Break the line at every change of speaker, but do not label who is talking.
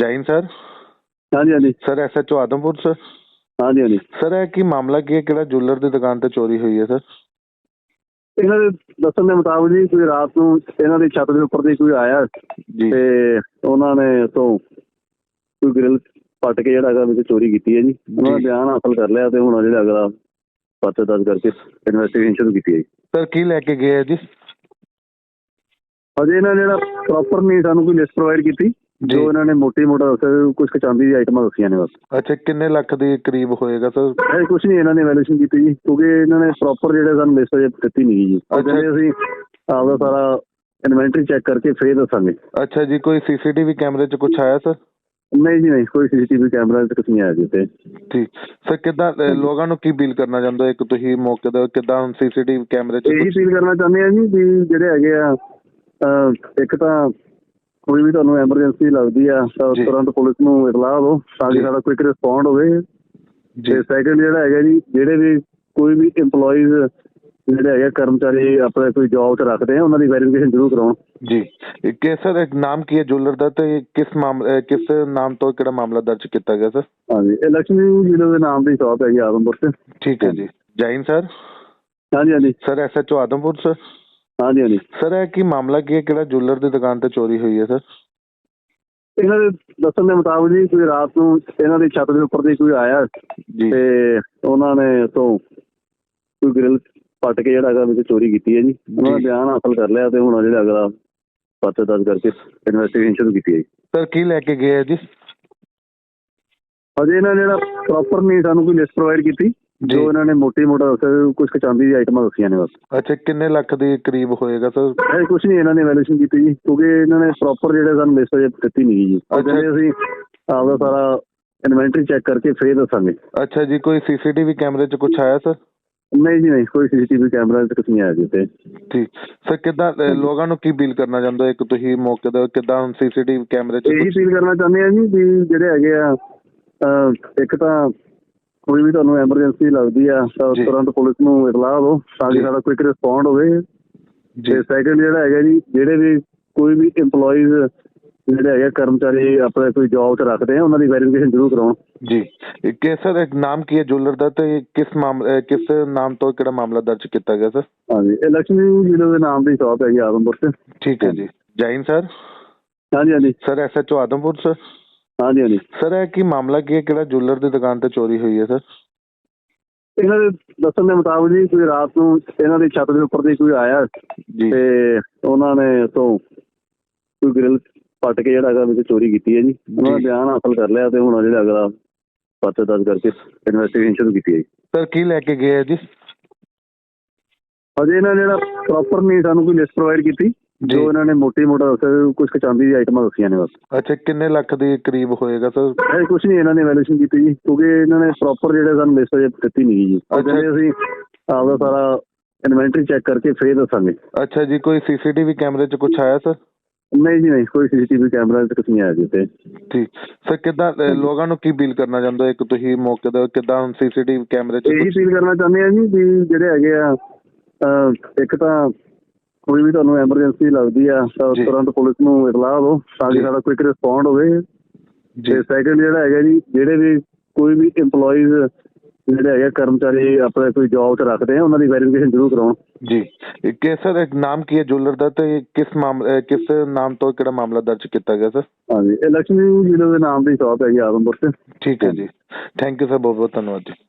Jain sir.
ਹਾਂਜੀ ਹਾਂਜੀ।
Sir SHO Adampur sir.
ਹਾਂਜੀ ਹਾਂਜੀ।
ਸਰ ਇਹ ਕੀ ਮਾਮਲਾ ਕੀ ਹੈ? ਕਿਹੜਾ ਜੁਐਲਰ ਦੀ ਦੁਕਾਨ ਤੇ ਚੋਰੀ ਹੋਈ ਹੈ ਸਰ?
ਇਹਨਾਂ ਦੇ ਦੱਸਣ ਦੇ ਮੁਤਾਬਕ ਜੀ ਕੋਈ ਰਾਤ ਨੂੰ ਇਹਨਾਂ ਦੀ ਛੱਤ ਦੇ ਉੱਪਰ ਦੀ ਕੋਈ ਆਇਆ
ਜੀ।
ਤੇ ਉਹਨਾਂ ਨੇ ਤੋਂ ਕੋਈ ਗ੍ਰਿਲ ਪੱਟ ਕੇ ਜਿਹੜਾ ਹੈਗਾ ਵਿੱਚ ਚੋਰੀ ਕੀਤੀ ਹੈ ਜੀ। ਉਹਨਾਂ ਦਾ। ਬਿਆਨ ਹਾਸਲ ਕਰ ਲਿਆ ਤੇ ਹੁਣ ਜਿਹੜਾ ਅਗਲਾ ਪਰਚਾ ਦਰਜ ਕਰਕੇ ਇਨਵੈਸਟੀਗੇਸ਼ਨ ਸ਼ੁਰੂ ਕੀਤੀ ਹੈ ਜੀ।
ਸਰ ਕੀ ਲੈ ਕੇ ਗਏ ਜੀ?
ਅਜੇ ਇਹਨਾਂ ਨੇ ਜਿਹੜਾ ਪ੍ਰੋਪਰ ਨਹੀਂ ਸਾਨੂੰ ਕੋਈ ਲਿਸਟ ਪ੍ਰੋਵਾਈਡ ਕੀਤੀ। ਜੋ। ਇਹਨਾਂ ਨੇ ਮੋਟੀ ਮੋਟਾ ਦੱਸਿਆ ਕੁਝ ਚਾਂਦੀ ਦੀ ਆਈਟਮਾਂ ਦੱਸੀਆਂ ਨੇ ਬਸ।
ਅੱਛਾ ਕਿੰਨੇ ਲੱਖ ਦੇ ਕਰੀਬ ਹੋਏਗਾ ਸਰ?
ਇਹ ਕੁਝ ਨਹੀਂ ਇਹਨਾਂ ਨੇ ਵੈਲਿਊਸ਼ਨ ਕੀਤੀ ਜੀ ਕਿਉਂਕਿ ਇਹਨਾਂ ਨੇ ਪ੍ਰੋਪਰ ਜਿਹੜੇ ਸਾਨੂੰ ਲਿਸਟ ਦਿੱਤੀ ਨਹੀਂ ਜੀ। ਉਹ
ਅੱਛਾ।
ਕਹਿੰਦੇ ਅਸੀਂ ਆਪਦਾ ਸਾਰਾ ਇਨਵੈਂਟਰੀ ਚੈੱਕ ਕਰਕੇ ਫੇਰ ਦੱਸਾਂਗੇ।
ਅੱਛਾ ਜੀ ਕੋਈ ਸੀਸੀਟੀਵੀ ਕੈਮਰੇ 'ਚ ਕੁਝ ਆਇਆ ਸਰ?
ਨਹੀਂ ਜੀ ਨਹੀਂ ਕੋਈ ਸੀਸੀਟੀਵੀ ਕੈਮਰਾ ਤੇ ਕੁਝ ਨਹੀਂ ਆਇਆ ਜੀ ਤੇ
ਠੀਕ। ਸਰ ਕਿੱਦਾਂ ਲੋਕਾਂ ਨੂੰ ਕੀ ਅਪੀਲ ਕਰਨਾ ਚਾਹੁੰਦੇ ਹੋ? ਇੱਕ ਤੁਸੀਂ ਮੌਕੇ ਤੇ ਕਿੱਦਾਂ ਸੀਸੀਟੀਵੀ ਕੈਮਰੇ 'ਚ
ਇਹੀ ਫੀਲ ਕਰਨਾ ਚਾਹੁੰਦੇ ਆ ਜੀ ਵੀ ਜਿਹੜੇ ਹੈਗੇ ਆ ਇੱਕ ਤਾਂ ਕੋਈ ਵੀ ਤੁਹਾਨੂੰ ਐਮਰਜੈਂਸੀ ਲੱਗਦੀ ਆ ਤਾਂ। ਤੁਰੰਤ ਪੁਲਿਸ ਨੂੰ ਇਤਲਾਹ ਦਿਓ ਤਾਂ ਕਿ। ਸਾਡਾ ਕੁਇਕ ਰਿਸਪੌਂਡ ਹੋਵੇ।
ਜੀ।
ਤੇ ਸੈਕੰਡ ਜਿਹੜਾ ਹੈਗਾ ਜੀ ਜਿਹੜੇ ਵੀ ਕੋਈ ਵੀ EMPLOYEES ਜਿਹੜੇ ਹੈਗੇ ਕਰਮਚਾਰੀ ਆਪਣੇ ਕੋਈ ਜੌਬ 'ਚ ਰੱਖਦੇ ਆ ਉਹਨਾਂ ਦੀ ਵੈਰੀਫਿਕੇਸ਼ਨ ਜ਼ਰੂਰ ਕਰਾਉਣ।
ਜੀ। ਇਹ ਕਿ ਸਰ ਇੱਕ ਨਾਮ ਕੀ ਹੈ ਜੁਐਲਰ ਦਾ ਤੇ ਕਿਸ ਮਾਮਲੇ ਕਿਸ ਨਾਮ ਤੋਂ ਕਿਹੜਾ ਮਾਮਲਾ ਦਰਜ ਕੀਤਾ ਗਿਆ ਸਰ?
ਹਾਂਜੀ ਇਹ ਲక్ష్ਮੀ ਜ਼ਿਲ੍ਹੇ ਦੇ ਨਾਮ ਦੀ ਸ਼ਾਪ ਹੈ ਜੀ ਆਦਮਪੁਰ 'ਚ।
ਠੀਕ ਹੈ ਜੀ। ਜੈਨ ਸਰ?
ਹਾਂਜੀ ਹਾਂਜੀ।
Sir SHO Adampur sir?
ਹਾਂਜੀ ਹਾਂਜੀ।
ਸਰ ਇਹ ਕੀ ਮਾਮਲਾ ਕੀ ਹੈ? ਕਿਹੜਾ ਜੁਐਲਰ ਦੀ ਦੁਕਾਨ ਤੇ ਚੋਰੀ ਹੋਈ ਹੈ ਸਰ?
ਇਹਨਾਂ ਦੇ ਦੱਸਣ ਦੇ ਮੁਤਾਬਕ ਜੀ ਕੋਈ ਰਾਤ ਨੂੰ ਇਹਨਾਂ ਦੀ ਛੱਤ ਦੇ ਉੱਪਰ ਦੀ ਕੋਈ ਆਇਆ
ਜੀ।
ਤੇ ਉਹਨਾਂ ਨੇ ਤੋਂ ਕੋਈ ਗ੍ਰਿਲ ਪੱਟ ਕੇ ਜਿਹੜਾ ਹੈਗਾ ਵਿੱਚ ਚੋਰੀ ਕੀਤੀ ਹੈ ਜੀ। ਉਹਨਾਂ ਦਾ। ਬਿਆਨ ਹਾਸਲ ਕਰ ਲਿਆ ਤੇ ਹੁਣ ਜਿਹੜਾ ਅਗਲਾ ਪਰਚਾ ਦਰਜ ਕਰਕੇ ਇਨਵੈਸਟੀਗੇਸ਼ਨ ਸ਼ੁਰੂ ਕੀਤੀ ਹੈ ਜੀ।
ਸਰ ਕੀ ਲੈ ਕੇ ਗਏ ਹੈ ਜੀ?
ਅਜੇ ਇਹਨਾਂ ਨੇ ਜਿਹੜਾ ਪ੍ਰੋਪਰ ਨਹੀਂ ਸਾਨੂੰ ਕੋਈ ਲਿਸਟ ਪ੍ਰੋਵਾਈਡ ਕੀਤੀ।
ਜੀ।
ਇਹਨਾਂ ਨੇ ਮੋਟੀ ਮੋਟਾ ਦੱਸਿਆ ਕੁਝ ਚਾਂਦੀ ਦੀ ਆਈਟਮਾਂ ਦੱਸੀਆਂ ਨੇ ਬਸ।
ਅੱਛਾ ਕਿੰਨੇ ਲੱਖ ਦੇ ਕਰੀਬ ਹੋਏਗਾ ਸਰ?
ਇਹ ਕੁਝ ਨਹੀਂ ਇਹਨਾਂ ਨੇ ਵੈਲਿਊਸ਼ਨ ਕੀਤੀ ਜੀ ਕਿਉਂਕਿ ਇਹਨਾਂ ਨੇ ਪ੍ਰੋਪਰ ਜਿਹੜੇ ਸਾਨੂੰ ਲਿਸਟ ਦਿੱਤੀ ਨਹੀਂ ਜੀ। ਉਹ
ਅੱਛਾ।
ਕਹਿੰਦੇ ਅਸੀਂ ਆਪਦਾ ਸਾਰਾ ਇਨਵੈਂਟਰੀ ਚੈੱਕ ਕਰਕੇ ਫੇਰ ਦੱਸਾਂਗੇ।
ਅੱਛਾ ਜੀ ਕੋਈ ਸੀਸੀਟੀਵੀ ਕੈਮਰੇ 'ਚ ਕੁਝ ਆਇਆ ਸਰ?
ਨਹੀਂ ਜੀ ਨਹੀਂ ਕੋਈ ਸੀਸੀਟੀਵੀ ਕੈਮਰਾ ਤੇ ਕੁਝ ਨਹੀਂ ਆਇਆ ਜੀ ਤੇ
ਠੀਕ। ਸਰ ਕਿੱਦਾਂ ਲੋਕਾਂ ਨੂੰ ਕੀ ਅਪੀਲ ਕਰਨਾ ਚਾਹੁੰਦੇ ਹੋ? ਇੱਕ ਤੁਸੀਂ ਮੌਕੇ ਤੇ ਕਿੱਦਾਂ ਸੀਸੀਟੀਵੀ ਕੈਮਰੇ 'ਚ
ਇਹੀ ਫੀਲ ਕਰਨਾ ਚਾਹੁੰਦੇ ਆ ਜੀ ਵੀ ਜਿਹੜੇ ਹੈਗੇ ਆ ਇੱਕ ਤਾਂ ਕੋਈ ਵੀ ਤੁਹਾਨੂੰ ਐਮਰਜੈਂਸੀ ਲੱਗਦੀ ਆ ਤਾਂ। ਤੁਰੰਤ ਪੁਲਿਸ ਨੂੰ ਇਤਲਾਹ ਦਿਓ ਤਾਂ ਕਿ। ਸਾਡਾ ਕੁਇਕ ਰਿਸਪੌਂਡ ਹੋਵੇ।
ਜੀ।
ਤੇ ਸੈਕੰਡ ਜਿਹੜਾ ਹੈਗਾ ਜੀ ਜਿਹੜੇ ਵੀ ਕੋਈ ਵੀ EMPLOYEES ਜਿਹੜੇ ਹੈਗੇ ਕਰਮਚਾਰੀ ਆਪਣੇ ਕੋਈ ਜੌਬ 'ਚ ਰੱਖਦੇ ਆ ਉਹਨਾਂ ਦੀ ਵੈਰੀਫਿਕੇਸ਼ਨ ਜ਼ਰੂਰ ਕਰਾਉਣ।
ਜੀ। ਇਹ ਕਿ ਸਰ ਇੱਕ ਨਾਮ ਕੀ ਹੈ ਜੁਐਲਰ ਦਾ ਤੇ ਕਿਸ ਮਾਮਲੇ ਕਿਸ ਨਾਮ ਤੋਂ ਕਿਹੜਾ ਮਾਮਲਾ ਦਰਜ ਕੀਤਾ ਗਿਆ ਸਰ?
ਹਾਂਜੀ ਇਹ ਲక్ష్ਮੀ ਜ਼ਿਲ੍ਹੇ ਦੇ ਨਾਮ ਦੀ ਸ਼ਾਪ ਹੈ ਜੀ ਆਦਮਪੁਰ 'ਚ।
ਠੀਕ ਹੈ ਜੀ। ਜੈਨ ਸਰ?
ਹਾਂਜੀ ਹਾਂਜੀ।
Sir SHO Adampur sir?
ਹਾਂਜੀ ਹਾਂਜੀ।
ਸਰ ਇਹ ਕੀ ਮਾਮਲਾ ਕੀ ਹੈ? ਕਿਹੜਾ ਜੁਐਲਰ ਦੀ ਦੁਕਾਨ ਤੇ ਚੋਰੀ ਹੋਈ ਹੈ ਸਰ?
ਇਹਨਾਂ ਦੇ ਦੱਸਣ ਦੇ ਮੁਤਾਬਕ ਜੀ ਕੋਈ ਰਾਤ ਨੂੰ ਇਹਨਾਂ ਦੀ ਛੱਤ ਦੇ ਉੱਪਰ ਦੀ ਕੋਈ ਆਇਆ
ਜੀ।
ਤੇ ਉਹਨਾਂ ਨੇ ਤੋਂ ਕੋਈ ਗ੍ਰਿਲ ਪੱਟ ਕੇ ਜਿਹੜਾ ਹੈਗਾ ਵਿੱਚ ਚੋਰੀ ਕੀਤੀ ਹੈ ਜੀ। ਉਹਨਾਂ ਦਾ। ਬਿਆਨ ਹਾਸਲ ਕਰ ਲਿਆ ਤੇ ਹੁਣ ਜਿਹੜਾ ਅਗਲਾ ਪਰਚਾ ਦਰਜ ਕਰਕੇ ਇਨਵੈਸਟੀਗੇਸ਼ਨ ਸ਼ੁਰੂ ਕੀਤੀ ਹੈ ਜੀ।
ਸਰ ਕੀ ਲੈ ਕੇ ਗਏ ਹੈ ਜੀ?
ਅਜੇ ਇਹਨਾਂ ਨੇ ਜਿਹੜਾ ਪ੍ਰੋਪਰ ਨਹੀਂ ਸਾਨੂੰ ਕੋਈ ਲਿਸਟ ਪ੍ਰੋਵਾਈਡ ਕੀਤੀ।
ਜੀ।
ਇਹਨਾਂ ਨੇ ਮੋਟੀ ਮੋਟਾ ਦੱਸਿਆ ਕੁਝ ਚਾਂਦੀ ਦੀ ਆਈਟਮਾਂ ਦੱਸੀਆਂ ਨੇ ਬਸ।
ਅੱਛਾ ਕਿੰਨੇ ਲੱਖ ਦੇ ਕਰੀਬ ਹੋਏਗਾ ਸਰ?
ਇਹ ਕੁਝ ਨਹੀਂ ਇਹਨਾਂ ਨੇ ਵੈਲਿਊਸ਼ਨ ਕੀਤੀ ਜੀ ਕਿਉਂਕਿ ਇਹਨਾਂ ਨੇ ਪ੍ਰੋਪਰ ਜਿਹੜੇ ਸਾਨੂੰ ਲਿਸਟ ਦਿੱਤੀ ਨਹੀਂ ਜੀ। ਉਹ
ਅੱਛਾ।
ਕਹਿੰਦੇ ਅਸੀਂ ਆਪਦਾ ਸਾਰਾ ਇਨਵੈਂਟਰੀ ਚੈੱਕ ਕਰਕੇ ਫੇਰ ਦੱਸਾਂਗੇ।
ਅੱਛਾ ਜੀ ਕੋਈ ਸੀਸੀਟੀਵੀ ਕੈਮਰੇ 'ਚ ਕੁਝ ਆਇਆ ਸਰ?
ਨਹੀਂ ਜੀ ਨਹੀਂ ਕੋਈ ਸੀਸੀਟੀਵੀ ਕੈਮਰਾ ਤੇ ਕੁਝ ਨਹੀਂ ਆਇਆ ਜੀ ਤੇ
ਠੀਕ। ਸਰ ਕਿੱਦਾਂ ਲੋਕਾਂ ਨੂੰ ਕੀ ਅਪੀਲ ਕਰਨਾ ਚਾਹੁੰਦੇ ਹੋ? ਇੱਕ ਤੁਸੀਂ ਮੌਕੇ ਤੇ ਕਿੱਦਾਂ ਸੀਸੀਟੀਵੀ ਕੈਮਰੇ 'ਚ
ਇਹੀ ਫੀਲ ਕਰਨਾ ਚਾਹੁੰਦੇ ਆ ਜੀ ਵੀ ਜਿਹੜੇ ਹੈਗੇ ਆ ਇੱਕ ਤਾਂ ਕੋਈ ਵੀ ਤੁਹਾਨੂੰ ਐਮਰਜੈਂਸੀ ਲੱਗਦੀ ਆ ਤਾਂ। ਤੁਰੰਤ ਪੁਲਿਸ ਨੂੰ ਇਤਲਾਹ ਦਿਓ ਤਾਂ ਕਿ। ਸਾਡਾ ਕੁਇਕ ਰਿਸਪੌਂਡ ਹੋਵੇ।
ਜੀ।
ਤੇ ਸੈਕੰਡ ਜਿਹੜਾ ਹੈਗਾ ਜੀ ਜਿਹੜੇ ਵੀ ਕੋਈ ਵੀ EMPLOYEES ਜਿਹੜੇ ਹੈਗੇ ਕਰਮਚਾਰੀ ਆਪਣੇ ਕੋਈ ਜੌਬ 'ਚ ਰੱਖਦੇ ਆ ਉਹਨਾਂ ਦੀ ਵੈਰੀਫਿਕੇਸ਼ਨ ਜ਼ਰੂਰ ਕਰਾਉਣ।
ਜੀ। ਇਹ ਕਿ ਸਰ ਇੱਕ ਨਾਮ ਕੀ ਹੈ ਜੁਐਲਰ ਦਾ ਤੇ ਕਿਸ ਮਾਮਲੇ ਕਿਸ ਨਾਮ ਤੋਂ ਕਿਹੜਾ ਮਾਮਲਾ ਦਰਜ ਕੀਤਾ ਗਿਆ ਸਰ?
ਹਾਂਜੀ ਇਹ ਲక్ష్ਮੀ ਜ਼ਿਲ੍ਹੇ ਦੇ ਨਾਮ ਦੀ ਸ਼ਾਪ ਹੈ ਜੀ ਆਦਮਪੁਰ 'ਚ।
ਠੀਕ ਹੈ ਜੀ। ਥੈਂਕ ਯੂ ਸਰ ਬਹੁਤ ਬਹੁਤ ਧੰਨਵਾਦ ਜੀ।